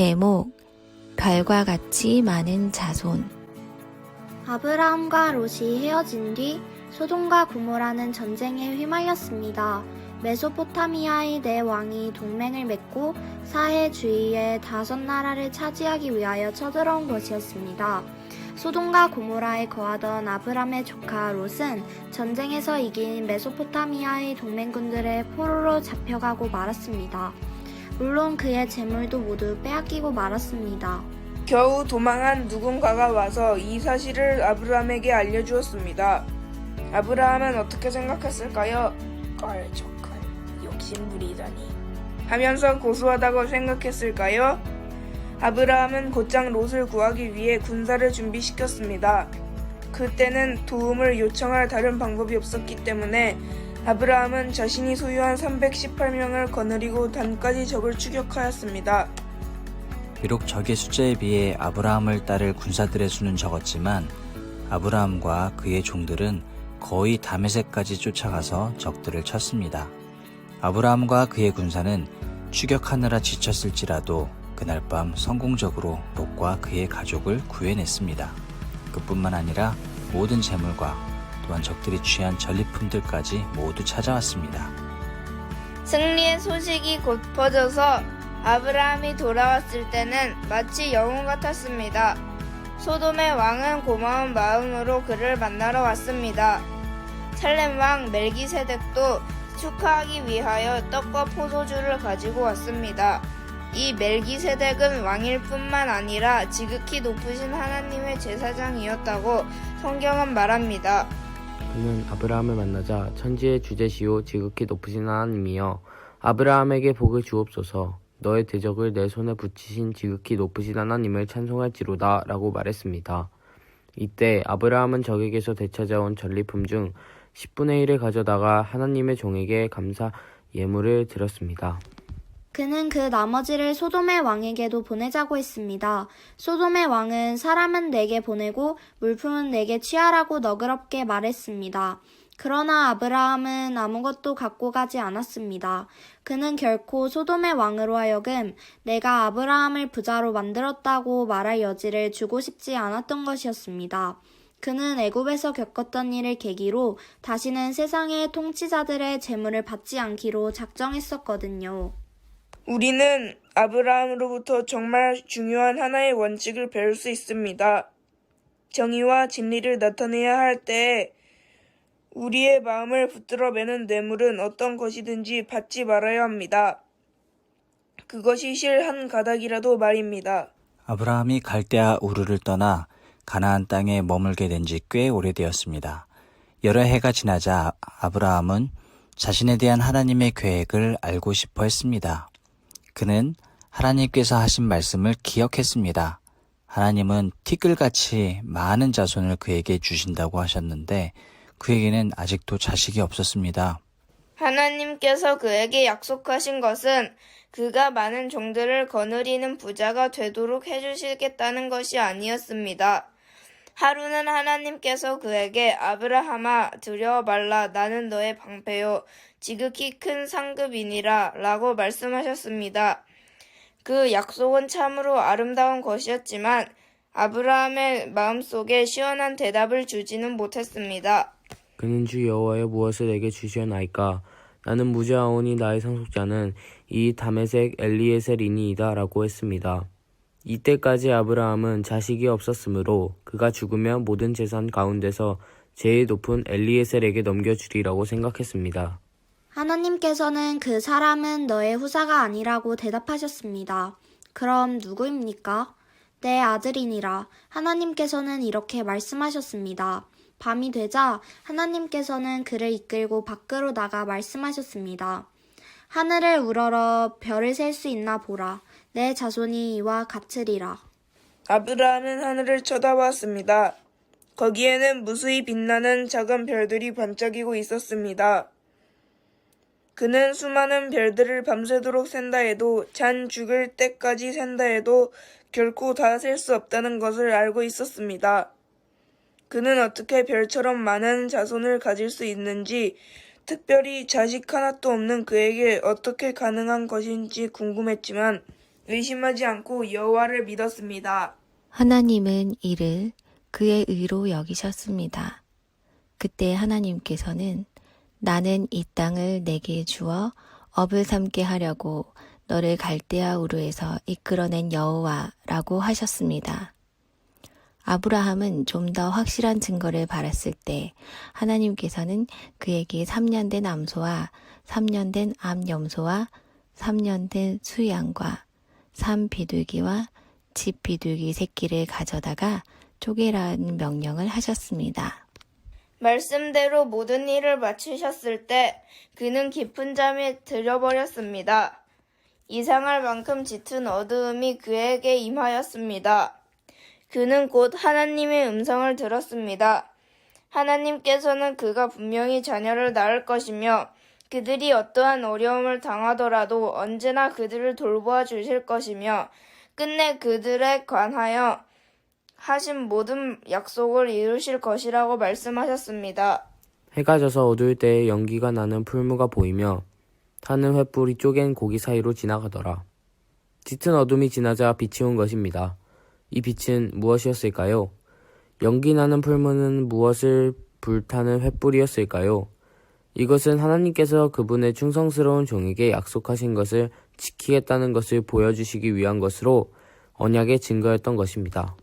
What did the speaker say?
제목 별과 같이 많은 자손 아브라함과 롯이 헤어진 뒤 소돔과 고모라는 전쟁에 휘말렸습니다. 메소포타미아의 네 왕이 동맹을 맺고 사해 주위의 다섯 나라를 차지하기 위하여 쳐들어온 것이었습니다. 소돔과 고모라에 거하던 아브람의 조카 롯은 전쟁에서 이긴 메소포타미아의 동맹군들의 포로로 잡혀가고 말았습니다. 물론 그의 재물도 모두 빼앗기고 말았습니다. 겨우 도망한 누군가가 와서 이 사실을 아브라함에게 알려주었습니다. 아브라함은 어떻게 생각했을까요? 껄적껄 욕심부리다니 하면서 고소하다고 생각했을까요? 아브라함은 곧장 롯을 구하기 위해 군사를 준비시켰습니다. 그때는 도움을 요청할 다른 방법이 없었기 때문에 아브라함은 자신이 소유한 318명을 거느리고 단까지 적을 추격하였습니다. 비록 적의 숫자에 비해 아브라함을 따를 군사들의 수는 적었지만 아브라함과 그의 종들은 거의 다메섹까지 쫓아가서 적들을 쳤습니다. 아브라함과 그의 군사는 추격하느라 지쳤을지라도 그날 밤 성공적으로 롯과 그의 가족을 구해냈습니다. 그뿐만 아니라 모든 재물과 또한 적들이 취한 전리품들까지 모두 찾아왔습니다. 승리의 소식이 곧 퍼져서 아브라함이 돌아왔을 때는 마치 영웅 같았습니다. 소돔의 왕은 고마운 마음으로 그를 만나러 왔습니다. 살렘 왕 멜기세덱도 축하하기 위하여 떡과 포도주를 가지고 왔습니다. 이 멜기세덱은 왕일 뿐만 아니라 지극히 높으신 하나님의 제사장이었다고 성경은 말합니다. 그는 아브라함을 만나자 천지의 주제시요 지극히 높으신 하나님이여 아브라함에게 복을 주옵소서 너의 대적을 내 손에 붙이신 지극히 높으신 하나님을 찬송할지로다 라고 말했습니다. 이때 아브라함은 적에게서 되찾아온 전리품 중 10분의 1을 가져다가 하나님의 종에게 감사 예물을 드렸습니다. 그는 그 나머지를 소돔의 왕에게도 보내자고 했습니다. 소돔의 왕은 사람은 내게 보내고 물품은 내게 취하라고 너그럽게 말했습니다. 그러나 아브라함은 아무것도 갖고 가지 않았습니다. 그는 결코 소돔의 왕으로 하여금 내가 아브라함을 부자로 만들었다고 말할 여지를 주고 싶지 않았던 것이었습니다. 그는 애굽에서 겪었던 일을 계기로 다시는 세상의 통치자들의 재물을 받지 않기로 작정했었거든요. 우리는 아브라함으로부터 정말 중요한 하나의 원칙을 배울 수 있습니다. 정의와 진리를 나타내야 할 때에 우리의 마음을 붙들어 매는 뇌물은 어떤 것이든지 받지 말아야 합니다. 그것이 실 한 가닥이라도 말입니다. 아브라함이 갈대아 우르를 떠나 가나안 땅에 머물게 된 지 꽤 오래되었습니다. 여러 해가 지나자 아브라함은 자신에 대한 하나님의 계획을 알고 싶어 했습니다. 그는 하나님께서 하신 말씀을 기억했습니다. 하나님은 티끌같이 많은 자손을 그에게 주신다고 하셨는데 그에게는 아직도 자식이 없었습니다. 하나님께서 그에게 약속하신 것은 그가 많은 종들을 거느리는 부자가 되도록 해주시겠다는 것이 아니었습니다. 하루는 하나님께서 그에게 아브라함아 두려워 말라 나는 너의 방패요 지극히 큰 상급이니라 라고 말씀하셨습니다. 그 약속은 참으로 아름다운 것이었지만 아브라함의 마음속에 시원한 대답을 주지는 못했습니다. 그는 주 여호와여 무엇을 내게 주시옵나이까 나는 무죄하오니 나의 상속자는 이 다메섹 엘리에셀이니이다 라고 했습니다. 이때까지 아브라함은 자식이 없었으므로 그가 죽으면 모든 재산 가운데서 제일 높은 엘리에셀에게 넘겨주리라고 생각했습니다. 하나님께서는 그 사람은 너의 후사가 아니라고 대답하셨습니다. 그럼 누구입니까? 내 아들이니라. 하나님께서는 이렇게 말씀하셨습니다. 밤이 되자 하나님께서는 그를 이끌고 밖으로 나가 말씀하셨습니다. 하늘을 우러러 별을 셀 수 있나 보라. 내 자손이 이와 같으리라. 아브라함은 하늘을 쳐다보았습니다. 거기에는 무수히 빛나는 작은 별들이 반짝이고 있었습니다. 그는 수많은 별들을 밤새도록 샌다 해도 잔 죽을 때까지 샌다 해도 결코 다 셀 수 없다는 것을 알고 있었습니다. 그는 어떻게 별처럼 많은 자손을 가질 수 있는지, 특별히 자식 하나도 없는 그에게 어떻게 가능한 것인지 궁금했지만, 의심하지 않고 여호와를 믿었습니다. 하나님은 이를 그의 의로 여기셨습니다. 그때 하나님께서는 나는 이 땅을 내게 주어 업을 삼게 하려고 너를 갈대아 우르에서 이끌어낸 여호와라고 하셨습니다. 아브라함은 좀 더 확실한 증거를 바랐을 때 하나님께서는 그에게 3년 된 암소와 3년 된 암염소와 3년 된 수양과 삼 비둘기와 집 비둘기 새끼를 가져다가 쪼개라는 명령을 하셨습니다. 말씀대로 모든 일을 마치셨을 때 그는 깊은 잠에 들어버렸습니다. 이상할 만큼 짙은 어두움이 그에게 임하였습니다. 그는 곧 하나님의 음성을 들었습니다. 하나님께서는 그가 분명히 자녀를 낳을 것이며 그들이 어떠한 어려움을 당하더라도 언제나 그들을 돌보아 주실 것이며 끝내 그들에 관하여 하신 모든 약속을 이루실 것이라고 말씀하셨습니다. 해가 져서 어두울 때에 연기가 나는 풀무가 보이며 타는 횃불이 쪼갠 고기 사이로 지나가더라. 짙은 어둠이 지나자 빛이 온 것입니다. 이 빛은 무엇이었을까요? 연기 나는 풀무는 무엇을 불타는 횃불이었을까요? 이것은 하나님께서 그분의 충성스러운 종에게 약속하신 것을 지키겠다는 것을 보여주시기 위한 것으로 언약의 증거였던 것입니다.